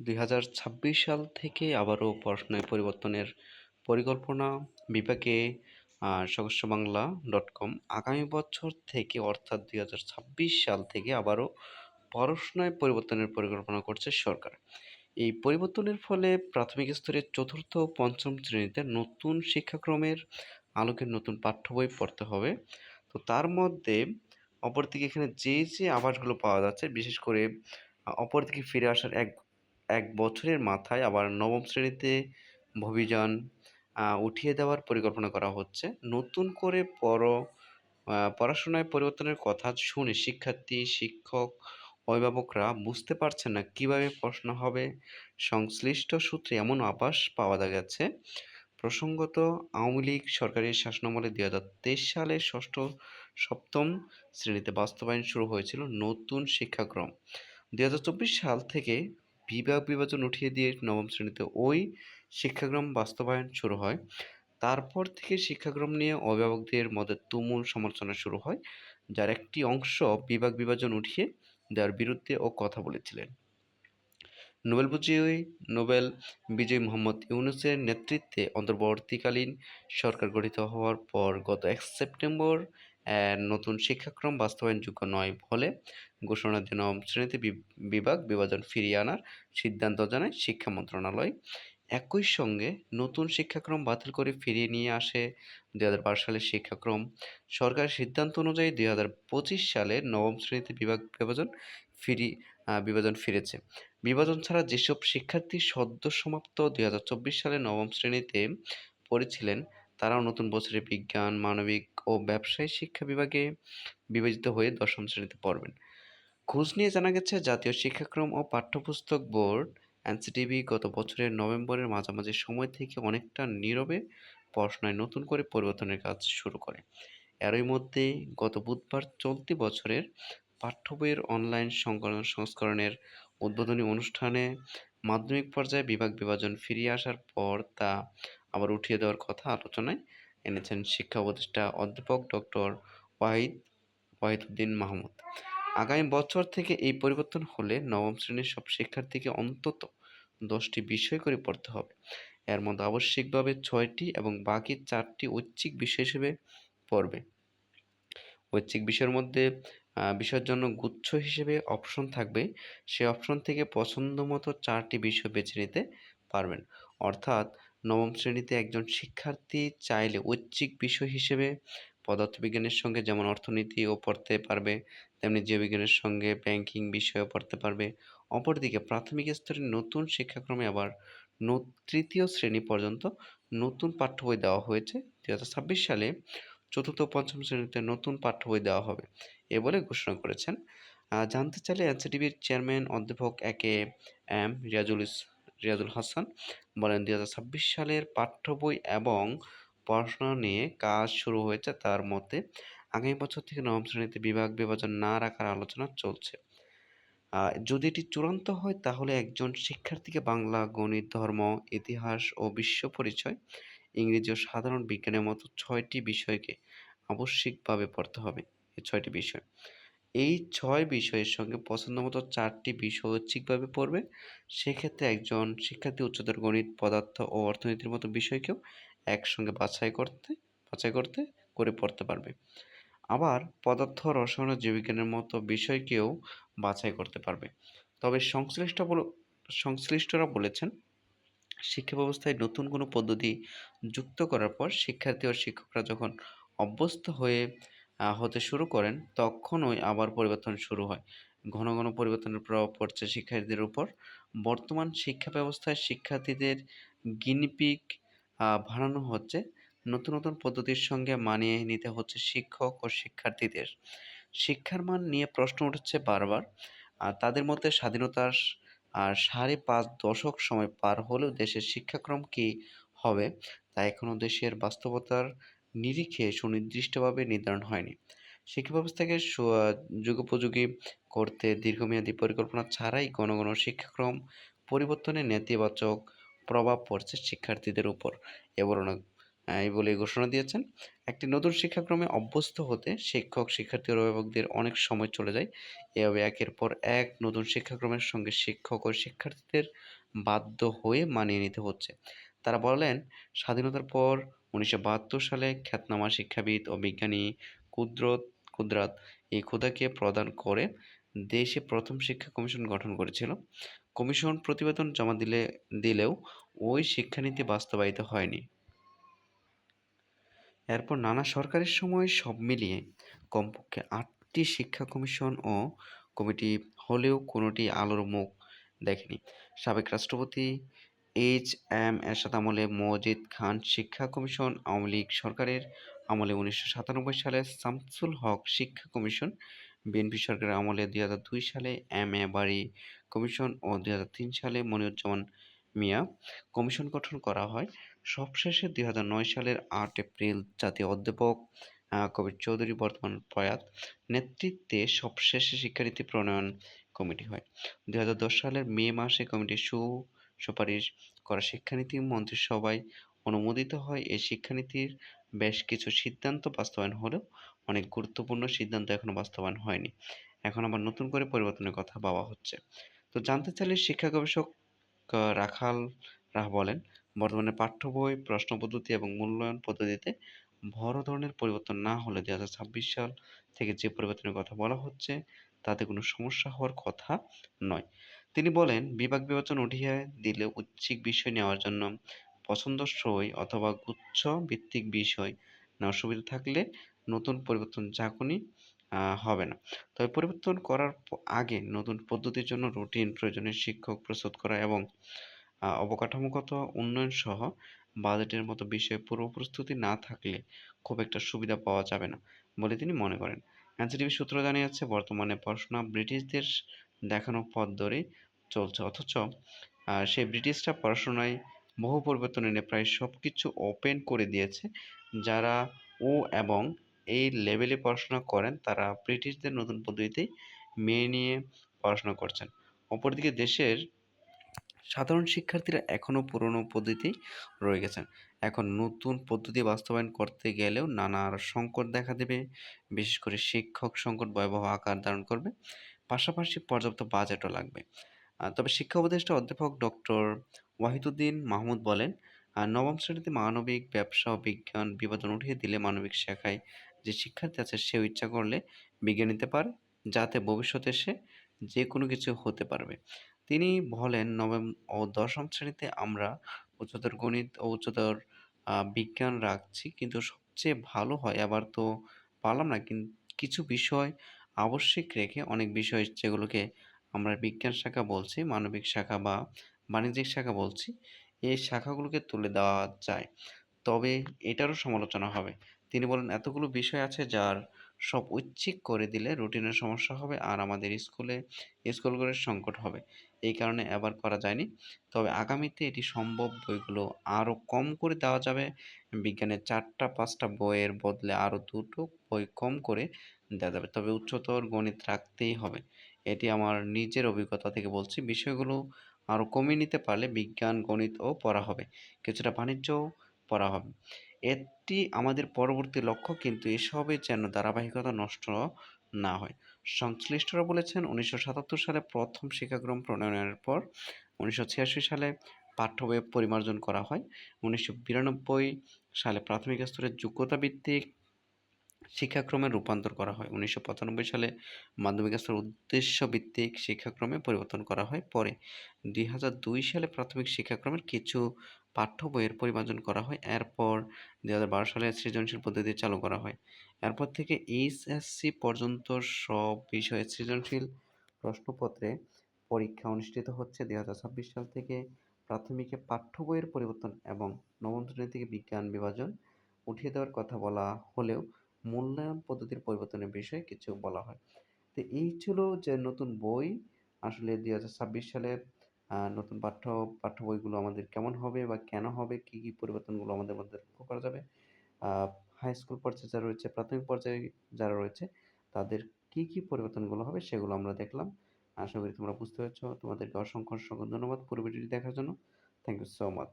২০২৬ সাল থেকে আবারও পড়াশোনায় পরিবর্তনের পরিকল্পনা বিপাকে সদস্য বাংলা ডট কম আগামী বছর থেকে অর্থাৎ ২০২৬ সাল থেকে আবারও পড়াশোনায় পরিবর্তনের পরিকল্পনা করছে সরকার। এই পরিবর্তনের ফলে প্রাথমিক স্তরের চতুর্থ পঞ্চম শ্রেণীতে নতুন শিক্ষাক্রমের আলোকে নতুন পাঠ্য বই পড়তে হবে। তো তার মধ্যে অপরদিকে এখানে যে যে আবাসগুলো পাওয়া যাচ্ছে, বিশেষ করে অপরদিকে ফিরে আসার এক এক বছরের মাথায় আবার নবম শ্রেণীতে অভিযান উঠিয়ে দেওয়ার পরিকল্পনা করা হচ্ছে। নতুন করে পর পড়াশোনায় পরিবর্তনের কথা শুনে শিক্ষার্থী, শিক্ষক, অভিভাবকরা বুঝতে পারছেন না কীভাবে প্রশ্ন হবে। সংশ্লিষ্ট সূত্রে এমন আভাস পাওয়া গেছে। প্রসঙ্গত, আওয়ামী লীগ সরকারের শাসনামলে দুই হাজার তেইশ সালে ষষ্ঠ, সপ্তম শ্রেণীতে বাস্তবায়ন শুরু হয়েছিল নতুন শিক্ষাক্রম। দুই হাজার চব্বিশ সাল থেকে বিভাগ বিভাজন উঠিয়ে দিয়ে নবম শ্রেণীতে ওই শিক্ষাক্রম বাস্তবায়ন শুরু হয়। তারপর থেকে শিক্ষাক্রম নিয়ে অভিভাবকদের মধ্যে তুমুল সমালোচনা শুরু হয়, যার একটি অংশ বিভাগ বিভাজন উঠিয়ে দেওয়ার বিরুদ্ধে ও কথা বলেছিলেন। নোবেল বিজয়ী নোবেল বিজয়ী মোহাম্মদ ইউনুসের নেতৃত্বে অন্তর্বর্তীকালীন সরকার গঠিত হওয়ার পর গত এক সেপ্টেম্বর নতুন শিক্ষাক্রম বাস্তবায়নযোগ্য নয় বলে ঘোষণা দিয়ে নবম শ্রেণীতে বিভাগ বিভাজন ফিরিয়ে আনার সিদ্ধান্ত জানায় শিক্ষা মন্ত্রণালয়। একই সঙ্গে নতুন শিক্ষাক্রম বাতিল করে ফিরিয়ে নিয়ে আসে দুই হাজার বারো সালের শিক্ষাক্রম। সরকারের সিদ্ধান্ত অনুযায়ী দুই হাজার পঁচিশ সালে নবম শ্রেণীতে বিভাগ বিভাজন ফিরি বিভাজন ফিরেছে। বিভাজন ছাড়া যেসব শিক্ষার্থী সদ্য সমাপ্ত দুই হাজার চব্বিশ সালে নবম শ্রেণীতে পড়েছিলেন, তারাও নতুন বছরে বিজ্ঞান, মানবিক ও ব্যবসায় শিক্ষা বিভাগে বিবেচিত হয়ে দশম শ্রেণীতে পড়বেন। খোঁজ নিয়ে জানা গেছে, জাতীয় শিক্ষাক্রম ও পাঠ্যপুস্তক বোর্ড, এনসিটিভি গত বছরের নভেম্বরের মাঝামাঝি সময় থেকে অনেকটা নীরবে পড়াশোনায় নতুন করে পরিবর্তনের কাজ শুরু করে। এরই মধ্যে গত বুধবার চলতি বছরের পাঠ্য বইয়ের অনলাইন সংস্করণের উদ্বোধনী অনুষ্ঠানে মাধ্যমিক পর্যায়ে বিভাগ বিভাজন ফিরিয়ে আসার পর তা আবার উঠিয়ে দেওয়ার কথা আলোচনায় এনেছেন শিক্ষা উপদেষ্টা অধ্যাপক ডক্টর ওয়াহিদ, ওয়াহিদুদ্দিন মাহমুদ। আগামী বছর থেকে এই পরিবর্তন হলে নবম শ্রেণির সব শিক্ষার্থীকে অন্তত দশটি বিষয় করে পড়তে হবে। এর মধ্যে আবশ্যিকভাবে ছয়টি এবং বাকি চারটি ঐচ্ছিক বিষয় হিসেবে পড়বে। ঐচ্ছিক বিষয়ের মধ্যে বিষয়ের জন্য গুচ্ছ হিসেবে অপশন থাকবে। সে অপশন থেকে পছন্দ মতো চারটি বিষয় বেছে নিতে পারবেন। অর্থাৎ নবম শ্রেণীতে একজন শিক্ষার্থী চাইলে ঐচ্ছিক বিষয় হিসেবে পদার্থবিজ্ঞানের সঙ্গে যেমন অর্থনীতিও পড়তে পারবে তেমনি জীববিজ্ঞানের সঙ্গে ব্যাংকিং বিষয়ও পড়তে পারবে। অপরদিকে প্রাথমিক স্তরের নতুন শিক্ষাক্রমে আবার তৃতীয় শ্রেণি পর্যন্ত নতুন পাঠ্য বই দেওয়া হয়েছে। দু হাজার ছাব্বিশ সালে চতুর্থ পঞ্চম শ্রেণীতে নতুন পাঠ্য বই দেওয়া হবে এ বলে ঘোষণা করেছেন। জানতে চাইলে এনসিটিভির চেয়ারম্যান অধ্যাপক একে এম রিয়াজুল রিয়াজুল হাসান বলেন দু হাজার ছাব্বিশ সালের পাঠ্য বই এবং পড়াশোনা নিয়ে কাজ শুরু হয়েছে তার মতে আগামী বছর থেকে নবম শ্রেণীতে বিভাগ বিভাজন না রাখার আলোচনা চলছে। যদি এটি চূড়ান্ত হয়, তাহলে একজন শিক্ষার্থীকে বাংলা, গণিত, ধর্ম, ইতিহাস ও বিশ্ব পরিচয়, ইংরেজি ও সাধারণ বিজ্ঞানের মতো ছয়টি বিষয়কে আবশ্যিকভাবে পড়তে হবে। এই ছয়টি বিষয়। এই ছয় বিষয়ের সঙ্গে পছন্দ মতো চারটি বিষয় ঐচ্ছিকভাবে পড়বে। সেক্ষেত্রে একজন শিক্ষার্থী উচ্চতর গণিত, পদার্থ ও অর্থনীতির মতো বিষয়কেও একসঙ্গে বাছাই করতে বাছাই করতে করে পড়তে পারবে। আবার পদার্থ রসায়ন জীববিজ্ঞানের মতো বিষয়কেও বাছাই করতে পারবে। তবে সংশ্লিষ্ট সংশ্লিষ্টরা বলেছেন, শিক্ষা ব্যবস্থায় নতুন কোনো পদ্ধতি যুক্ত করার পর শিক্ষার্থী ও শিক্ষকরা যখন অভ্যস্ত হয়ে হতে শুরু করেন, তখনই আবার পরিবর্তন শুরু হয়। ঘন ঘন পরিবর্তনের প্রভাব পড়ছে শিক্ষার্থীদের উপর। বর্তমান শিক্ষা ব্যবস্থায় শিক্ষার্থীদের গিনিপিক বাড়ানো হচ্ছে। নতুন নতুন পদ্ধতির সঙ্গে মানিয়ে নিতে হচ্ছে শিক্ষক ও শিক্ষার্থীদের। শিক্ষার মান নিয়ে প্রশ্ন উঠছে বারবার, আর তাদের মধ্যে স্বাধীনতার আর সাড়ে পাঁচ দশক সময় পার হলেও দেশের শিক্ষাক্রম কি হবে তা এখনও দেশের বাস্তবতার নিরিখে সুনির্দিষ্টভাবে নির্ধারণ হয়নি। শিক্ষা ব্যবস্থাকে যুগোপযোগী করতে দীর্ঘমেয়াদী পরিকল্পনা ছাড়াই ঘন ঘন শিক্ষাক্রম পরিবর্তনের নেতিবাচক প্রভাব পড়ছে শিক্ষার্থীদের উপর। এ বর্ণনা এই বলে ঘোষণা দিয়েছেন। একটি নতুন শিক্ষাক্রমে অভ্যস্ত হতে শিক্ষক, শিক্ষার্থী, অভিভাবকদের অনেক সময় চলে যায়। এভাবে একের পর এক নতুন শিক্ষাক্রমের সঙ্গে শিক্ষক ও শিক্ষার্থীদের বাধ্য হয়ে মানিয়ে নিতে হচ্ছে। তারা বলেন, স্বাধীনতার পর উনিশশো বাহাত্তর সালে খ্যাতনামা শিক্ষাবিদ ও বিজ্ঞানী কুদরত, কুদরাত এই ক্ষুদাকে প্রদান করে দেশে প্রথম শিক্ষা কমিশন গঠন করেছিল। কমিশন প্রতিবেদন জমা দিলে, দিলেও ওই শিক্ষানীতি বাস্তবায়িত হয়নি। এরপর নানা সরকারের সময় সব মিলিয়ে কমপক্ষে আটটি শিক্ষা কমিশন ও কমিটি হলেও কোনোটি আলোর মুখ দেখেনি। সাবেক রাষ্ট্রপতি এইচ এম এরশাদ আমলে মজিদ খান শিক্ষা কমিশন, আওয়ামী লীগ সরকারের আমলে উনিশশো সাতানব্বই সালে শামসুল হক শিক্ষা কমিশন, বিএনপি সরকারের আমলে দুই হাজার দুই সালে এম এ বাড়ি কমিশন ও দুই হাজার তিন সালে মনিরুজ্জামান মিয়া কমিশন গঠন করা হয়। সবশেষে দুই হাজার নয় সালের আট এপ্রিল জাতীয় অধ্যাপক কবির চৌধুরী বর্তমান প্রয়াত নেতৃত্বে সবশেষে শিক্ষানীতি প্রণয়ন কমিটি হয়। দুই হাজার দশ সালের মে মাসে কমিটির সু, সুপারিশ করা শিক্ষানীতি মন্ত্রিসভায় অনুমোদিত হয়। এই শিক্ষানীতির বেশ কিছু সিদ্ধান্ত বাস্তবায়ন হলেও অনেক গুরুত্বপূর্ণ সিদ্ধান্ত এখনও বাস্তবায়ন হয়নি। এখন আবার নতুন করে পরিবর্তনের কথা ভাবা হচ্ছে। তো জানতে চাইলে শিক্ষা গবেষক রাখাল রাহ বলেন বর্তমানে পাঠ্য বই, প্রশ্ন পদ্ধতি এবং মূল্যায়ন পদ্ধতিতে বড় ধরনের পরিবর্তন না হলে দুই হাজার ছাব্বিশ সাল থেকে যে পরিবর্তনের কথা বলা হচ্ছে, তাতে কোনো সমস্যা হওয়ার কথা নয়। তিনি বলেন, বিভাগ বিভাজন উঠিয়ে দিলে ঐচ্ছিক বিষয় নেওয়ার জন্য পছন্দসই অথবা গুচ্ছ ভিত্তিক বিষয় নেওয়ার সুবিধা থাকলে নতুন পরিবর্তন ঝাঁকুনি হবে না। তবে পরিবর্তন করার আগে নতুন পদ্ধতির জন্য রুটিন প্রয়োজনীয় শিক্ষক প্রস্তুত করা এবং অবকাঠামোগত উন্নয়ন সহ বাজেটের মতো বিষয়ে পূর্ব প্রস্তুতি না থাকলে খুব একটা সুবিধা পাওয়া যাবে না বলে তিনি মনে করেন। এনসিটিভি সূত্র জানিয়েছে, বর্তমানে পড়াশোনা ব্রিটিশদের দেখানো পথ ধরেই চলছে। অথচ সেই ব্রিটিশরা পড়াশোনায় বহু পরিবর্তন এনে প্রায় সব কিছু ওপেন করে দিয়েছে। যারা ও এবং এই লেভেলে পড়াশোনা করেন, তারা ব্রিটিশদের নতুন পদ্ধতিতেই মেনে নিয়ে পড়াশোনা করছেন। অপরদিকে দেশের সাধারণ শিক্ষার্থীরা এখনও পুরনো পদ্ধতি রয়ে গেছেন। এখন নতুন পদ্ধতি বাস্তবায়ন করতে গেলেও নানা সংকট দেখা দেবে। বিশেষ করে শিক্ষক সংকট ভয়াবহ আকার ধারণ করবে। পাশাপাশি পর্যাপ্ত বাজেটও লাগবে। তবে শিক্ষা উপদেষ্টা অধ্যাপক ডক্টর ওয়াহিদুদ্দিন মাহমুদ বলেন নবম শ্রেণীতে মানবিক ব্যবসা ও বিজ্ঞান বিভাজন উঠিয়ে দিলে মানবিক শাখায় যে শিক্ষার্থী আছে সেও ইচ্ছা করলে বিজ্ঞান নিতে পারে, যাতে ভবিষ্যতে সে যে কোনো কিছু হতে পারবে। তিনি বলেন, নবম ও দশম শ্রেণীতে আমরা উচ্চতর গণিত ও উচ্চতর বিজ্ঞান রাখছি, কিন্তু সবচেয়ে ভালো হয়, আবার তো পারলাম না। কিন্তু কিছু বিষয় আবশ্যিক রেখে অনেক বিষয় যেগুলোকে আমরা বিজ্ঞান শাখা বলছি, মানবিক শাখা বা বাণিজ্যিক শাখা বলছি, এই শাখাগুলোকে তুলে দেওয়া যায়। তবে এটারও সমালোচনা হবে। তিনি বলেন, এতগুলো বিষয় আছে যার সব ঐচ্ছিক করে দিলে রুটিনের সমস্যা হবে, আর আমাদের স্কুলে স্কুলগুলোর সংকট হবে। এই কারণে এবার করা যায়নি। তবে আগামীতে এটি সম্ভব বইগুলো আরও কম করে দেওয়া যাবে। বিজ্ঞানের চারটা পাঁচটা বইয়ের বদলে আরও দুটো বই কম করে দেওয়া যাবে। তবে উচ্চতর গণিত রাখতেই হবে। এটি আমার নিজের অভিজ্ঞতা থেকে বলছি। বিষয়গুলো আরও কমিয়ে নিতে পারলে বিজ্ঞান, গণিতও পড়া হবে। কিছুটা বাণিজ্যও পড়া হবে। এটি আমাদের পরবর্তী লক্ষ্য। কিন্তু এসবে যেন ধারাবাহিকতা নষ্ট না হয়। সংশ্লিষ্টরা বলেছেন উনিশশো সাতাত্তর সালে প্রথম শিক্ষাক্রম প্রণয়নের পর উনিশশো ছিয়াশি সালে পাঠ্য বই পরিমার্জন করা হয়। উনিশশো বিরানব্বই সালে প্রাথমিক স্তরের যোগ্যতা ভিত্তিক শিক্ষাক্রমে রূপান্তর করা হয়। উনিশশো পঁচানব্বই সালে মাধ্যমিক স্তর উদ্দেশ্য ভিত্তিক শিক্ষাক্রমে পরিবর্তন করা হয়। পরে দুই হাজার দুই সালে প্রাথমিক শিক্ষাক্রমের কিছু পাঠ্য বইয়ের পরিমার্জন করা হয়। এরপর দুই হাজার বারো সালে সৃজনশীল পদ্ধতি চালু করা হয়। এরপর থেকে এইচএসসি পর্যন্ত সব বিষয়ে সৃজনশীল প্রশ্নপত্রে পরীক্ষা অনুষ্ঠিত হচ্ছে। দুই হাজার ছাব্বিশ সাল থেকে প্রাথমিকে পাঠ্য বইয়ের পরিবর্তন এবং নবম শ্রেণি থেকে বিজ্ঞান বিভাজন উঠিয়ে দেওয়ার কথা বলা হলেও মূল্যায়ন পদ্ধতির পরিবর্তনের বিষয়ে কিছু বলা হয়। তো এই ছিল যে নতুন বই, আসলে দুই হাজার ছাব্বিশ সালে নতুন পাঠ্য পাঠ্য বইগুলো আমাদের কেমন হবে বা কেন হবে, কী কী পরিবর্তনগুলো আমাদের মধ্যে লক্ষ্য করা যাবে? হাই স্কুল পর্যায়ে যারা রয়েছে, প্রাথমিক পর্যায়ে যারা রয়েছে, তাদের কী কী পরিবর্তনগুলো হবে সেগুলো আমরা দেখলাম। আশা করি তোমরা বুঝতে পেরেছ। তোমাদেরকে অসংখ্য অসংখ্য ধন্যবাদ পুরো ভিডিওটি দেখার জন্য। Thank you so much